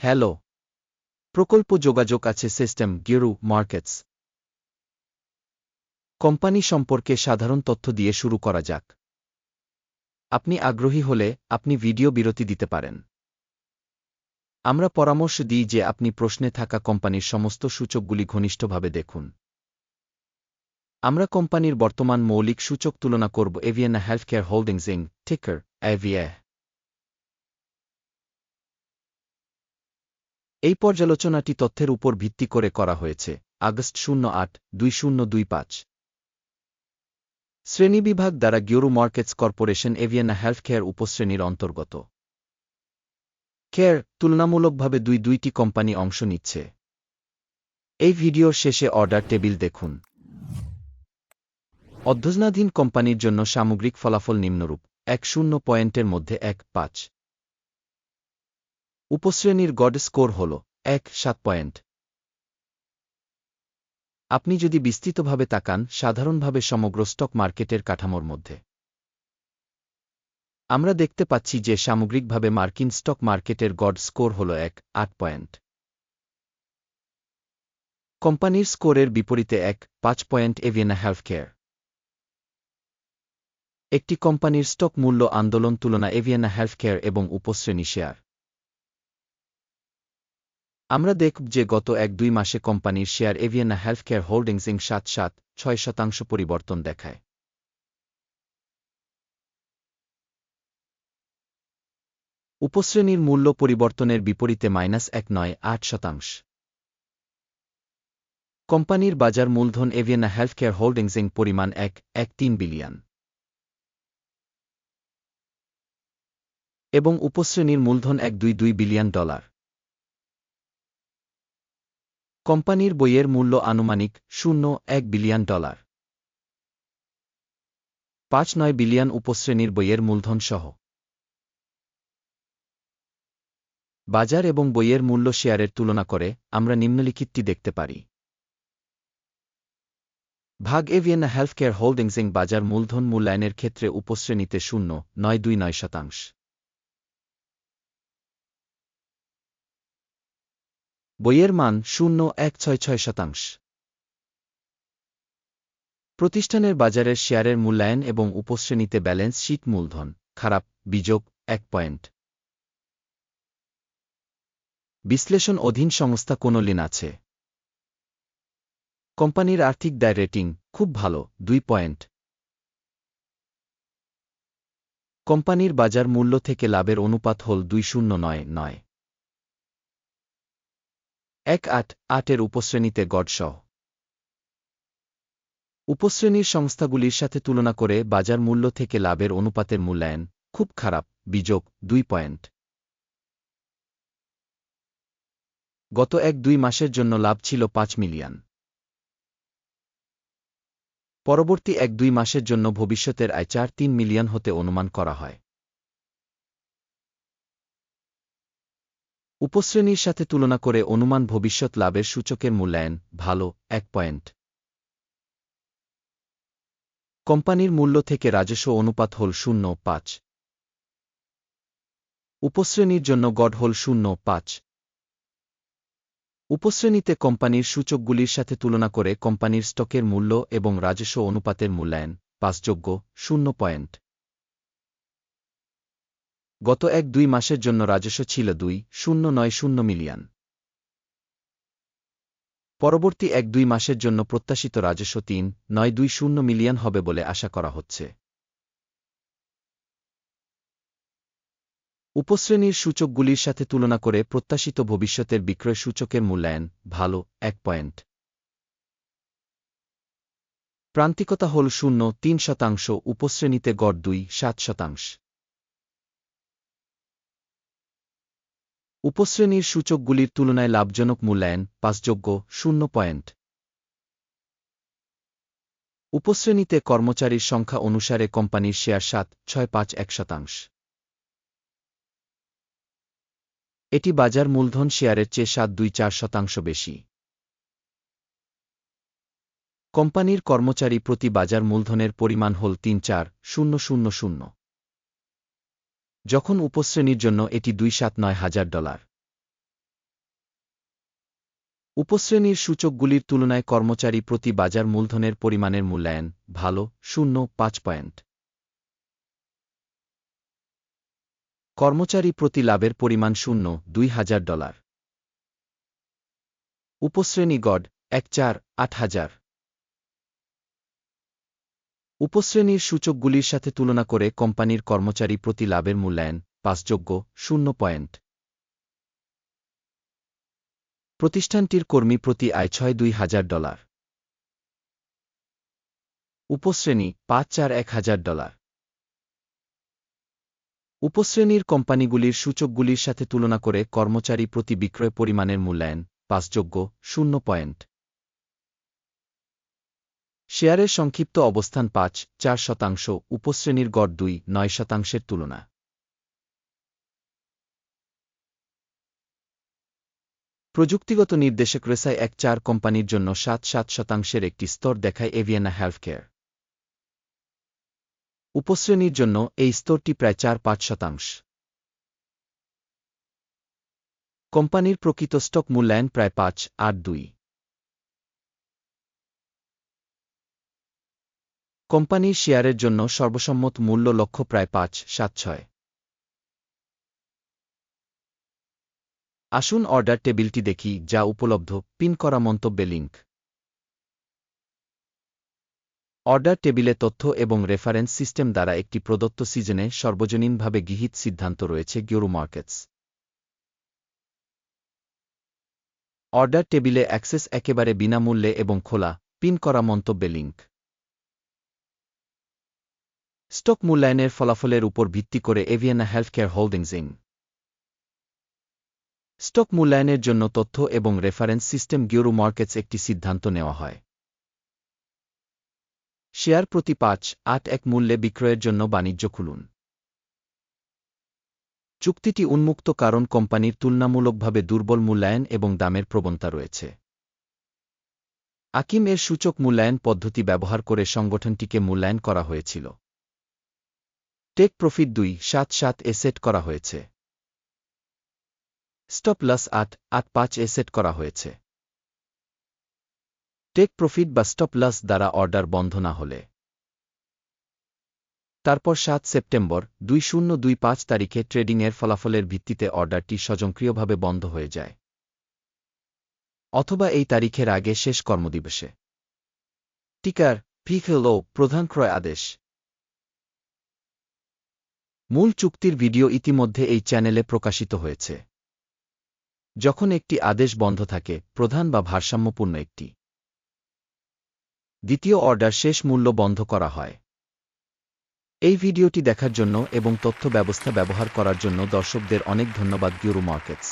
Hello. প্রকল্প যোগাযোগ আছে সিস্টেম গিরু মার্কেটস। কোম্পানি সম্পর্কে সাধারণ তথ্য দিয়ে শুরু করা যাক। আপনি আগ্রহী হলে আপনি ভিডিও বিরতি দিতে পারেন। আমরা পরামর্শ দিই যে আপনি প্রশ্নে থাকা কোম্পানির সমস্ত সূচকগুলি ঘনিষ্ঠভাবে দেখুন। আমরা কোম্পানির বর্তমান মৌলিক সূচক তুলনা করব এভিয়েনা হেলথকেয়ার হোল্ডিংস ইং টিকার, এভিএ। এই পর্যালোচনাটি তথ্যের উপর ভিত্তি করে করা হয়েছে। আগস্ট শূন্য আট, দুই শূন্য দুই পাঁচ। শ্রেণীবিভাগ দ্বারা গিওরু মার্কেটস কর্পোরেশন এভিয়েনা হেলথকেয়ার উপশ্রেণীর অন্তর্গত। কেয়ার তুলনামূলকভাবে দুই দুইটি কোম্পানি অংশ নিচ্ছে। এই ভিডিওর শেষে অর্ডার টেবিল দেখুন। অধ্যজনাধীন কোম্পানির জন্য সামগ্রিক ফলাফল নিম্নরূপ, এক শূন্য পয়েন্টের মধ্যে এক পাঁচ। উপশ্রেণীর গড স্কোর হল এক, সাত পয়েন্ট। আপনি যদি বিস্তৃতভাবে তাকান, সাধারণভাবে সমগ্র স্টক মার্কেটের কাঠামোর মধ্যে। আমরা দেখতে পাচ্ছি যে সামগ্রিকভাবে মার্কিন স্টক মার্কেটের গড স্কোর হল এক, আট পয়েন্ট। কোম্পানির স্কোরের বিপরীতে এক, পাঁচ পয়েন্ট এভিয়েনা হেলথকেয়ার। একটি কোম্পানির স্টক মূল্য আন্দোলন তুলনা এভিয়েনা হেলথকেয়ার এবং উপশ্রেণী শেয়ার। আমরা দেখব যে গত এক দুই মাসে কোম্পানির শেয়ার এভিয়েনা হেলথকেয়ার হোল্ডিংস ইং সাত সাত ছয় শতাংশ পরিবর্তন দেখায়। উপশ্রেণীর মূল্য পরিবর্তনের বিপরীতে মাইনাস এক নয় আট শতাংশ। কোম্পানির বাজার মূলধন এভিয়েনা হেলথকেয়ার হোল্ডিংস ইং পরিমাণ এক এক তিন বিলিয়ন। এবং উপশ্রেণীর মূলধন এক দুই দুই বিলিয়ন ডলার। কোম্পানির বইয়ের মূল্য আনুমানিক শূন্য এক বিলিয়ন ডলার। পাঁচ নয় বিলিয়ন উপশ্রেণীর বইয়ের মূলধন সহ। বাজার এবং বইয়ের মূল্য শেয়ারের তুলনা করে আমরা নিম্নলিখিতটি দেখতে পারি। ভাগ এভিয়েনা হেলথকেয়ার হোল্ডিংস বাজার মূলধন মূল্যায়নের ক্ষেত্রে উপশ্রেণীতে শূন্য নয় দুই নয় শতাংশ। বইয়ের মান শূন্য এক ছয় ছয় শতাংশ। প্রতিষ্ঠানের বাজারের শেয়ারের মূল্যায়ন এবং উপশ্রেণীতে ব্যালেন্স শীট মূলধন, খারাপ, বিযোগ, এক পয়েন্ট। বিশ্লেষণ অধীন সংস্থা কোনো লিন আছে? কোম্পানির আর্থিক দায় রেটিং খুব ভালো, দুই পয়েন্ট। কোম্পানির বাজার মূল্য থেকে লাভের অনুপাত হল দুই শূন্য নয় নয়। এক আট আটের উপশ্রেণীতে গডসহ। উপশ্রেণীর সংস্থাগুলির সাথে তুলনা করে বাজার মূল্য থেকে লাভের অনুপাতের মূল্যায়ন খুব খারাপ, বিযোগ দুই পয়েন্ট। গত এক দুই মাসের জন্য লাভ ছিল পাঁচ মিলিয়ন। পরবর্তী এক দুই মাসের জন্য ভবিষ্যতের আয় চার তিন মিলিয়ন হতে অনুমান করা হয়। উপশ্রেণীর সাথে তুলনা করে অনুমান ভবিষ্যৎ লাভের সূচকের মূল্যায়ন, ভালো, এক পয়েন্ট। কোম্পানির মূল্য থেকে রাজস্ব অনুপাত হল শূন্য, পাঁচ। উপশ্রেণীর জন্য গড হল শূন্য, পাঁচ। উপশ্রেণীতে কোম্পানির সূচকগুলির সাথে তুলনা করে কোম্পানির স্টকের মূল্য এবং রাজস্ব অনুপাতের মূল্যায়ন পাঁচযোগ্য শূন্য পয়েন্ট। গত এক দুই মাসের জন্য রাজস্ব ছিল দুই, শূন্য নয়, শূন্য মিলিয়ন। পরবর্তী এক দুই মাসের জন্য প্রত্যাশিত রাজস্ব তিন, নয়, দুই, শূন্য মিলিয়ন হবে বলে আশা করা হচ্ছে। উপশ্রেণীর সূচকগুলির সাথে তুলনা করে প্রত্যাশিত ভবিষ্যতের বিক্রয় সূচকের মূল্যায়ন ভালো, এক পয়েন্ট। প্রান্তিকতা হল শূন্য, তিন শতাংশ, উপশ্রেণীতে গড় দুই, সাত শতাংশ। উপশ্রেণীর সূচকগুলির তুলনায় লাভজনক মূল্যায়ন পাঁচযোগ্য শূন্য পয়েন্ট। উপশ্রেণীতে কর্মচারীর সংখ্যা অনুসারে কোম্পানির শেয়ার সাত, ছয়, পাঁচ, এক শতাংশ। এটি বাজার মূলধন শেয়ারের চেয়ে সাত, দুই, চার শতাংশ বেশি। কোম্পানির কর্মচারী প্রতি বাজার মূলধনের পরিমাণ হল তিন, চার, শূন্য শূন্য শূন্য। যখন উপশ্রেণীর জন্য এটি দুই সাত নয় হাজার ডলার। উপশ্রেণীর সূচকগুলির তুলনায় কর্মচারী প্রতি বাজার মূলধনের পরিমাণের মূল্যায়ন ভালো, শূন্য, পাঁচ পয়েন্ট। কর্মচারী প্রতি লাভের পরিমাণ শূন্য, দুই হাজার ডলার। উপশ্রেণী গড, এক চার, আট হাজার। উপশ্রেণীর সূচকগুলির সাথে তুলনা করে কোম্পানির কর্মচারী প্রতি লাভের মূল্যায়ন পাঁচযোগ্য শূন্য পয়েন্ট। প্রতিষ্ঠানটির কর্মী প্রতি আয় ছয় দুই হাজার ডলার। উপশ্রেণী পাঁচ চার এক হাজার ডলার। উপশ্রেণীর কোম্পানিগুলির সূচকগুলির সাথে তুলনা করে কর্মচারী প্রতি বিক্রয় পরিমাণের মূল্যায়ন পাঁচযোগ্য শূন্য পয়েন্ট। শেয়ারের সংক্ষিপ্ত অবস্থান পাঁচ, চার শতাংশ, উপশ্রেণীর গড় দুই, নয় শতাংশের তুলনা। প্রযুক্তিগত নির্দেশক রেসায় এক চার কোম্পানির জন্য সাত সাত শতাংশের একটি স্তর দেখায় এভিয়ানা হেলথকেয়ার। উপশ্রেণীর জন্য এই স্তরটি প্রায় চার, পাঁচ শতাংশ। কোম্পানির প্রকৃত স্টক মূল্যায়ন প্রায় পাঁচ, আট, দুই। কোম্পানির শেয়ারের জন্য সর্বসম্মত মূল্য লক্ষ্য প্রায় পাঁচ, সাত, ছয়। আসুন অর্ডার টেবিলটি দেখি, যা উপলব্ধ, পিন করা মন্তব্যে লিঙ্ক অর্ডার টেবিলে তথ্য এবং রেফারেন্স সিস্টেম দ্বারা একটি প্রদত্ত সিজনে সর্বজনীনভাবে গৃহীত সিদ্ধান্ত রয়েছে গিওরু মার্কেটস। অর্ডার টেবিলে অ্যাক্সেস একেবারে বিনামূল্যে এবং খোলা, পিন করা মন্তব্যে লিঙ্ক স্টক মূল্যায়নের ফলাফলের উপর ভিত্তি করে Aviana healthcare holdings in. Stock মূল্যায়নের জন্য তথ্য এবং রেফারেন্স সিস্টেম গিওরু মার্কেটস একটি সিদ্ধান্ত নেওয়া হয়। শেয়ার প্রতি পাঁচ, আট, এক মূল্যে বিক্রয়ের জন্য বাণিজ্য খুলুন। চুক্তিটি উন্মুক্ত কারণ কোম্পানির তুলনামূলকভাবে দুর্বল মূল্যায়ন এবং দামের প্রবণতা রয়েছে। আকিম এর সূচক মূল্যায়ন পদ্ধতি ব্যবহার করে সংগঠনটিকে মূল্যায়ন করা হয়েছিল। টেক প্রফিট দুই, সাত সাত এ সেট করা হয়েছে। স্টপ লস আট আট পাঁচ এ সেট করা হয়েছে। টেক প্রফিট বা স্টপ লস দ্বারা অর্ডার বন্ধ না হলে। তারপর সাত সেপ্টেম্বর, দুই শূন্য দুই পাঁচ তারিখে ট্রেডিংয়ের ফলাফলের ভিত্তিতে অর্ডারটি স্বয়ংক্রিয়ভাবে বন্ধ হয়ে যায়। অথবা এই তারিখের আগে শেষ কর্মদিবসে। টিকার ফিখেল প্রধান ক্রয় আদেশ। মূল চুক্তির ভিডিও ইতিমধ্যে এই চ্যানেলে প্রকাশিত হয়েছে। যখন একটি আদেশ বন্ধ থাকে, প্রধান বা ভারসাম্যপূর্ণ একটি। দ্বিতীয় অর্ডার শেষ মূল্য বন্ধ করা হয়। এই ভিডিওটি দেখার জন্য এবং তথ্য ব্যবস্থা ব্যবহার করার জন্য দর্শকদের অনেক ধন্যবাদ গিউরু মার্কেটস